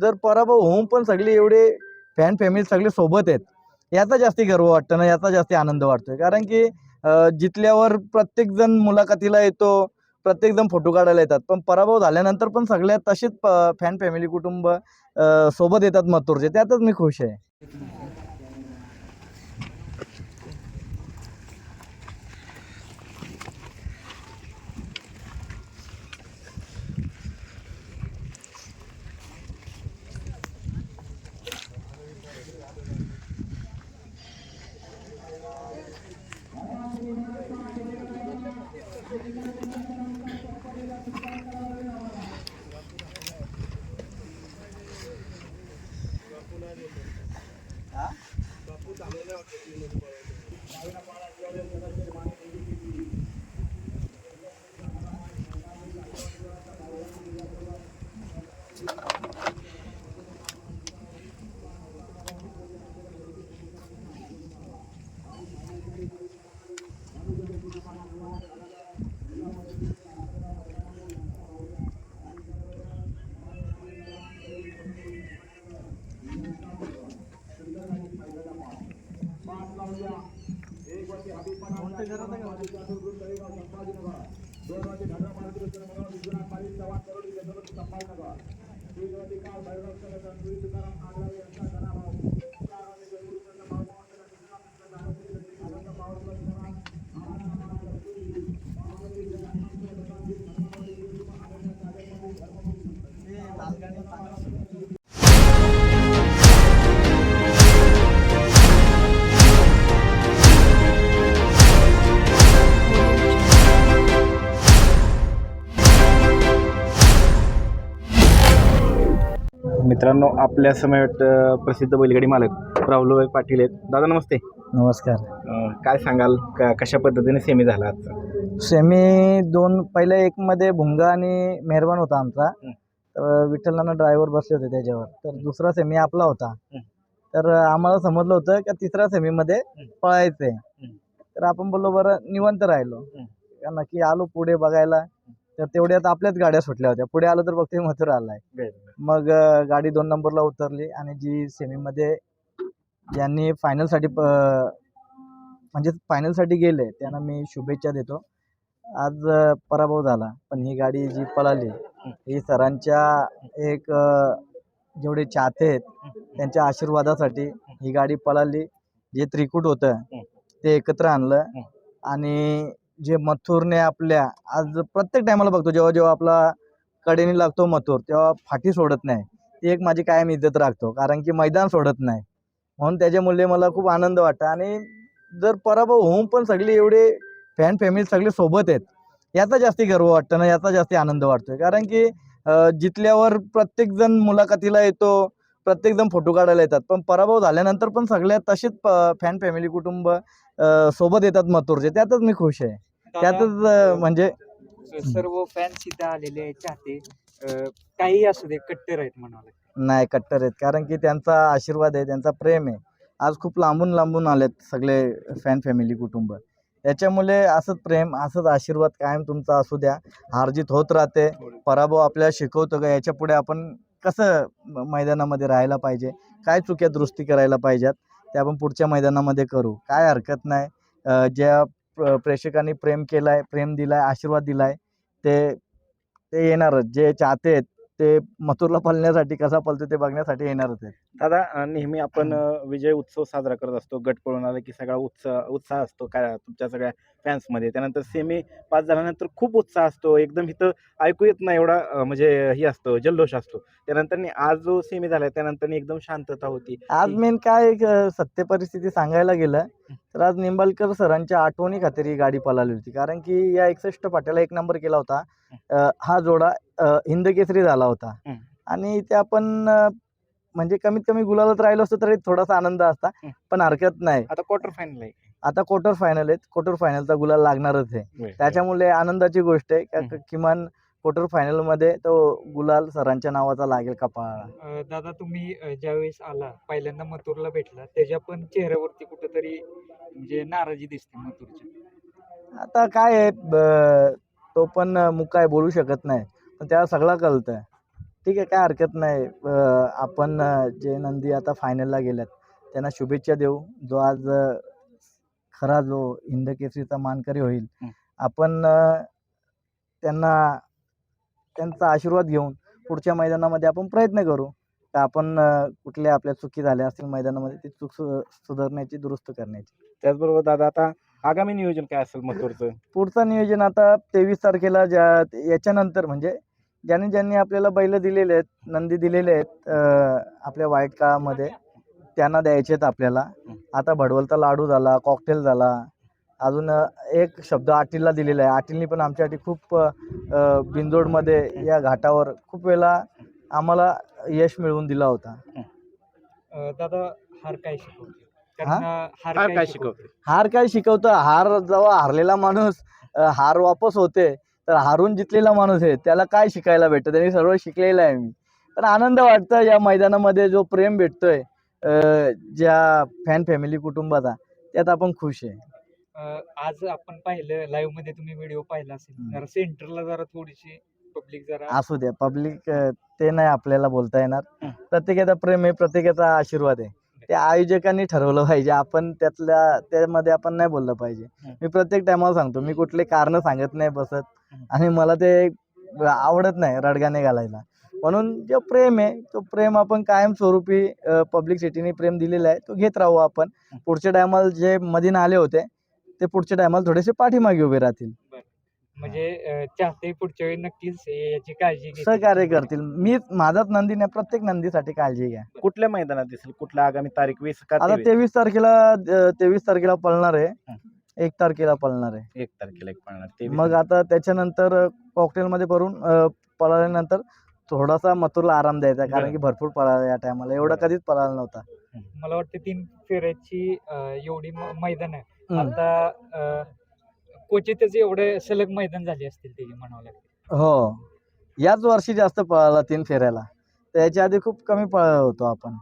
जर पराभव होऊन पण सगळे एवढे फॅन फॅमिली सगळे सोबत आहेत याचा जास्ती गर्व वाटतं ना याचा जास्ती आनंद वाटतोय. कारण की जितल्यावर प्रत्येकजण मुलाखतीला येतो प्रत्येकजण फोटो काढायला येतात पण पराभव झाल्यानंतर पण सगळ्या तसेच फॅन फॅमिली कुटुंब सोबत येतात मथुरचे. त्यातच मी खुश आहे. 私は。मित्रांनो आपल्या समेट प्रसिद्ध बैलगाडी मालक राहुलभाई पाटील आहेत. दादा नमस्ते. नमस्कार. अ, काय सांगाल? का कशा पद्धतीने सेमी झाला आजचा? सेमी दोन पहिल्या एकमध्ये भुंगा आणि मेहरबान होता आमचा. हं. तर विठ्ठलांना ड्रायव्हर बसले होते त्याच्यावर. तर दुसरा सेमी आपला होता. हं. तर आम्हाला समजलं होतं का तिसऱ्या सेमीमध्ये हं. पळायचंय. हं. तर आपण बोललो बरं निवंत राहिलो. हं. का नक्की आलो पुढे बघायला? तर तेवढ्यात आपल्याच गाड्या सुटल्या होत्या. पुढे आलो तर बघते मथुरा आलाय. मग गाडी दोन नंबरला उतरली आणि जी सेमीमध्ये ज्यांनी फायनलसाठी प म्हणजे फायनलसाठी गेले त्यांना मी शुभेच्छा देतो. आज पराभव झाला पण ही गाडी जी पळाली ही सरांच्या एक जेवढे चाहते आहेत त्यांच्या आशीर्वादासाठी ही गाडी पळाली. जे त्रिकूट होतं ते एकत्र आणलं आणि जे मथुरने आपल्या आज प्रत्येक टायमाला बघतो जेव्हा जेव्हा आपला कडेने लागतो मथुर तेव्हा फाटी सोडत नाही. ती एक माझी कायम इज्जत राखतो कारण की मैदान सोडत नाही. म्हणून त्याच्यामुळे मला खूप आनंद वाटतं. आणि जर पराभव होऊन पण सगळे एवढे फॅन फॅमिली सगळे सोबत आहेत याचा जास्ती गर्व वाटतं ना याचा जास्ती आनंद वाटतोय. कारण की जितल्यावर प्रत्येकजण मुलाखतीला येतो प्रत्येकजण फोटो काढायला येतात पण पराभव झाल्यानंतर पण सगळ्या तसेच फॅन फॅमिली कुटुंब सोबत येतात मथुरचे. त्यातच मी खुश आहे. त्यातच म्हणजे सर्व फॅन्स इथं आलेले आहेत चाहते. काही असू दे कट्टर आहेत म्हणाले नाही कट्टर आहेत. कारण की त्यांचा आशीर्वाद आहे त्यांचा प्रेम आहे. आज खूप लांबून लांबून आलेत सगळे फॅन फॅमिली कुटुंब. त्याच्यामुळे असंच प्रेम असंच आशीर्वाद कायम तुमचा असू द्या. हारजीत होत राहते. पराभव आपल्याला शिकवतो का? याच्यापुढे आपण कसं म- मैदानामध्ये राहायला पाहिजे? काय चुक्या दुरुस्ती करायला पाहिजेत? ते आपण पुढच्या मैदानामध्ये करू. काय हरकत नाही. अं, ज्या प्रेक्षकांनी प्रेम केलाय प्रेम दिलाय आशीर्वाद दिलाय ते ते येणारच. जे चाहते आहेत ते मथुरला पळण्यासाठी कसा पळतो ते बघण्यासाठी येणारच आहेत. दादा नेहमी आपण विजय उत्सव साजरा करत असतो. गट पळून आला की सगळा उत्साह उत्साह असतो काय तुमच्या सगळ्या फॅन्समध्ये. त्यानंतर सेमी पास झाल्यानंतर खूप उत्साह असतो. एकदम इथं ऐकू येत नाही एवढा म्हणजे हे असतो जल्लोष असतो. त्यानंतर आज जो सेमी झाला त्यानंतर एकदम शांतता होती. आज मेन काय सत्य परिस्थिती सांगायला गेलं तर आज निंबाळकर सरांच्या आठवणी खातीर ही गाडी पळाली होती. कारण की या एकसष्ट पाट्याला एक नंबर केला होता. हा. जोडा हिंद केसरी झाला होता. आणि ते आपण म्हणजे कमीत कमी गुलालात राहिलो असतो तरी थोडासा आनंद असता. पण हरकत नाही. आता क्वार्टर फायनल आहे. आता क्वार्टर फायनल आहेत. क्वार्टर फायनलचा गुलाल लागणारच आहे. त्याच्यामुळे आनंदाची गोष्ट आहे का. किमान क्वार्टर फायनलमध्ये तो गुलाल सरांच्या नावाचा लागेल कपाळाला अं, दादा तुम्ही ज्यावेळेस आला पहिल्यांदा मथुरला भेटला त्याच्या पण चेहऱ्यावरती कुठंतरी म्हणजे नाराजी दिसते मथुरची. आता काय आहे तो पण मुक काय बोलू शकत नाही. पण त्याला सगळं कळतं ठीक आहे काय हरकत नाही. आपण जे नंदी आता फायनलला गेल्यात. त्यांना शुभेच्छा देऊ. जो आज खरा जो हिंद केसरीचा मानकरी होईल. आपण त्यांना त्यांचा आशीर्वाद घेऊन पुढच्या मैदानामध्ये आपण प्रयत्न करू तर आपण कुठल्या आपल्या चुकी झाल्या असतील मैदानामध्ये ती चूक सुधारण्याची दुरुस्त करण्याची. त्याचबरोबर दादा आता आगामी नियोजन काय असेल मथुरचं? पुढचं नियोजन आता तेवीस तारखेला ज्या याच्यानंतर म्हणजे ज्यांनी ज्यांनी आपल्याला बैल दिलेले आहेत नंदी दिलेले आहेत आपल्या वाईट काळामध्ये त्यांना द्यायचे आहेत आपल्याला. आता भडवलचा लाडू झाला कॉकटेल झाला. अजून एक शब्द आटीलला दिलेला आहे. आटीलनी पण आमच्यासाठी खूप बिंदोडमध्ये या घाटावर खूप वेळा आम्हाला यश मिळवून दिला होता. दादा हार काय हा? हार काय शिकवते? हार काय शिकवतं? हार जेव्हा हारलेला माणूस हार वापस होते तर हारून जितलेला माणूस आहे त्याला काय शिकायला भेटतं त्यांनी सर्व शिकलेलं आहे मी पण आनंद वाटतं या मैदानामध्ये जो प्रेम भेटतोय ज्या फॅन फॅमिली कुटुंबाचा त्यात आपण खुश आहे आज आपण पाहिलं लाईव्हमध्ये तुम्ही व्हिडिओ पाहिला असेल. जरा सेंटरला जरा थोडीशी पब्लिक जरा असू द्या पब्लिक ते नाही आपल्याला बोलता येणार. प्रत्येकाचा प्रेम आहे प्रत्येकाचा आशीर्वाद आहे ते आयोजकांनी ठरवलं पाहिजे आपण त्यातल्या त्यामध्ये आपण नाही बोललं पाहिजे. मी प्रत्येक टायमाला सांगतो मी कुठले कारण सांगत नाही बसत. आणि मला ते आवडत नाही रडगाणे घालायला म्हणून जो प्रेम आहे तो प्रेम आपण कायमस्वरूपी पब्लिक सिटीने प्रेम दिलेला आहे तो घेत राहू आपण. पुढच्या टायमाला जे मधीन आले होते ते पुढच्या टायमाला थोडेसे पाठीमागे उभे राहतील म्हणजे चाहते पुढच्या वेळी नक्कीच हे- याची काळजी घेतील. सहकार्य करतील मी माझाच नंदी नाही प्रत्येक नंदीसाठी काळजी घ्या कुठल्या मैदानात दिसेल कुठल्या आगामी तारीख वीस आता तेवीस? तारखेला तेवीस तारखेला पळणार आहे. एक तारखेला पळणार आहे. एक तारखेला एक पाळणार तेवीस मग आता त्याच्यानंतर कॉकटेलमध्ये भरून अं, पळाल्यानंतर थोडासा मथुरला आराम द्यायचा कारण. की भरपूर पळाला या टायमाला एवढा. कधीच पळाला नव्हता. मला वाटतं तीन फेऱ्याची अं, एवढी म- मैदान आहे. हं. आता अं, क्वचितच एवढे सलग मैदान झाली असतील त्याची म्हणावं लागेल. हो. याच वर्षी जास्त पळाला तीन फेऱ्याला. त्याच्या आधी खूप कमी पळाला होतो आपण.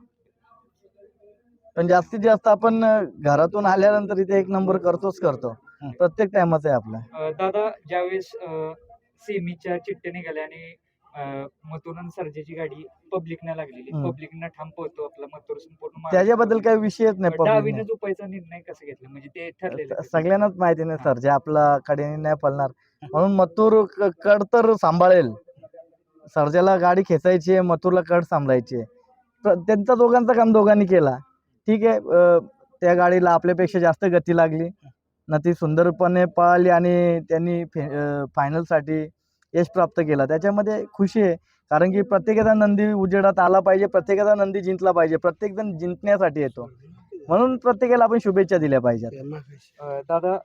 पण जास्तीत जास्त आपण घरातून आल्यानंतर इथे एक नंबर करतोच करतो. प्रत्येक टायमाच आहे आपला. दादा ज्यावेळेस सेमीच्या चिठ्ठ्या निघाल्या आणि अं, मथुर आणि सर्जेची गाडी पब्लिकनं लागलेली. पब्लिकनं ठाम पळतो आपला मथुर संपूर्ण त्याच्याबद्दल काही विषयच नाही डावीने झोपायचा निर्णय कसा घेतला? म्हणजे ते ठरलेलं सगळ्यांनाच माहिती नाही सर जे आपला कडेने नाही पळणार म्हणून मथुर कड तर सांभाळेल. सर्जाला गाडी खेचायची आहे मथुरला कड सांभाळायची त्यांचा दोघांचं काम दोघांनी केला. ठीक आहे त्या गाडीला आपल्यापेक्षा जास्त गती लागली. न ती सुंदरपणे पळाली आणि त्यांनी फायनलसाठी यश प्राप्त केला. त्याच्यामध्ये खुशी आहे कारण की प्रत्येकाचा नंदी उजेडात आला पाहिजे प्रत्येकाचा नंदी जिंकला पाहिजे प्रत्येकजण जिंकण्यासाठी येतो. म्हणून प्रत्येकाला आपण शुभेच्छा दिल्या पाहिजेत. दादा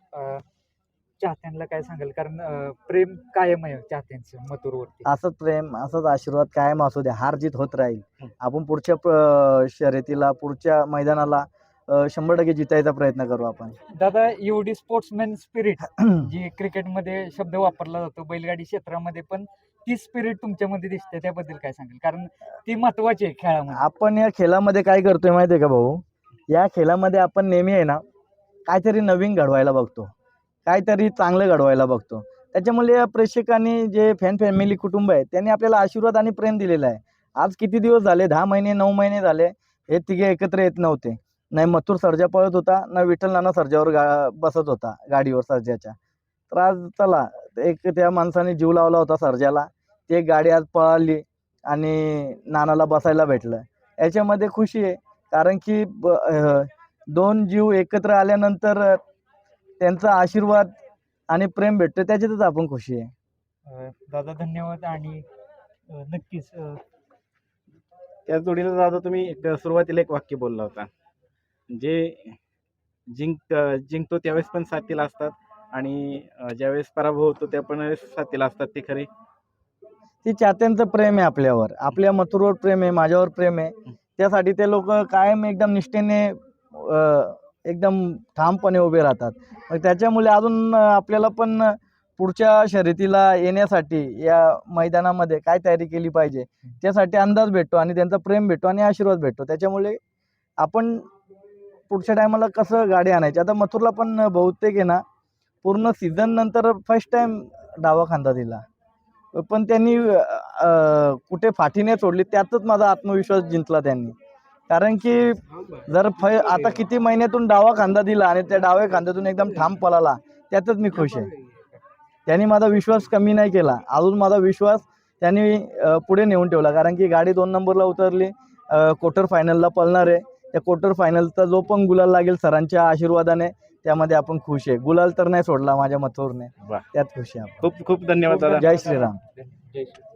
चाहत्यांना काय सांगाल? कारण अं, प्रेम कायम आहे चाहत्यांचं मथुरवरती. असंच प्रेम असंच आशीर्वाद कायम असू द्या हार जीत होत राहील. आपण पुढच्या प- शर्यतीला पुढच्या मैदानाला अ, शंभर टक्के जितायचा प्रयत्न करू आपण. दादा एवढी स्पोर्ट्समॅन स्पिरिट जी क्रिकेटमध्ये शब्द वापरला जातो बैलगाडी क्षेत्रामध्ये पण ती स्पिरिट तुमच्यामध्ये दिसते त्याबद्दल काय सांगाल? कारण ती महत्वाची आहे खेळामध्ये. आपण या खेळामध्ये काय करतोय माहिती आहे का भाऊ? या खेळामध्ये आपण नेहमी आहे ना काहीतरी नवीन घडवायला बघतो. काहीतरी चांगलं घडवायला बघतो. त्याच्यामुळे या प्रेक्षकांनी जे फॅन फॅमिली कुटुंब आहे त्यांनी आपल्याला आशीर्वाद आणि प्रेम दिलेला आहे. आज किती दिवस झाले? दहा महिने नऊ महिने झाले. हे तिघे एकत्र येत नव्हते. नाही मथुर सर्जा पळत होता ना विठ्ठल नाना सर्जावर गा बसत होता गाडीवर सर्जाच्या. तर आज चला एक त्या माणसाने जीव लावला होता सर्जाला. ती एक गाडी आज पळाली आणि नानाला बसायला भेटलं. याच्यामध्ये खुशी आहे कारण की ब दोन जीव एकत्र आल्यानंतर त्यांचा आशीर्वाद आणि प्रेम भेटतो त्याच्यातच आपण खुशी आहे. अं, दादा धन्यवाद आणि अं, नक्कीच अं, त्या जोडीला दादा तुम्ही एक सुरुवातीला एक वाक्य बोलला होता. जे जिंक जिंकतो त्यावेळेस पण साथीला असतात आणि अं, ज्यावेळेस पराभव होतो त्या पण वेळेस साथीला असतात ते खरे? ती चाहत्यांचं प्रेम आहे आपल्यावर. आपल्या मथुरवर प्रेम आहे माझ्यावर प्रेम आहे. त्यासाठी ते लोक कायम एकदम निष्ठेने अह, एकदम ठामपणे उभे राहतात. मग त्याच्यामुळे अजून आपल्याला पण पुढच्या शर्यतीला येण्यासाठी या मैदानामध्ये काय तयारी केली पाहिजे त्यासाठी अंदाज भेटतो आणि त्यांचा प्रेम भेटतो आणि आशीर्वाद भेटतो. त्याच्यामुळे आपण पुढच्या टायमाला कसं गाडी आणायची? आता मथुरला पण बहुतेक आहे ना पूर्ण सीझन नंतर फर्स्ट टाइम डावा खांदा दिला. पण त्यांनी कुठे फाटीने सोडली त्यातच माझा आत्मविश्वास जिंकला त्यांनी. कारण की जर फ आता किती महिन्यातून डावा खांदा दिला आणि त्या डाव्या खांद्यातून एकदम ठाम पळाला त्यातच मी खुश आहे. त्यांनी माझा विश्वास कमी नाही केला. अजून माझा विश्वास त्यांनी पुढे नेऊन ठेवला. कारण की गाडी दोन नंबरला उतरली क्वार्टर फायनलला पळणार आहे. त्या क्वार्टर फायनलचा जो पण गुलाल लागेल सरांच्या आशीर्वादाने त्यामध्ये आपण खुश आहे. गुलाल तर नाही सोडला माझ्या मथुरने. त्यात खुश आहे आपण. खूप खूप धन्यवाद दादा. जय श्रीराम. जय श्री-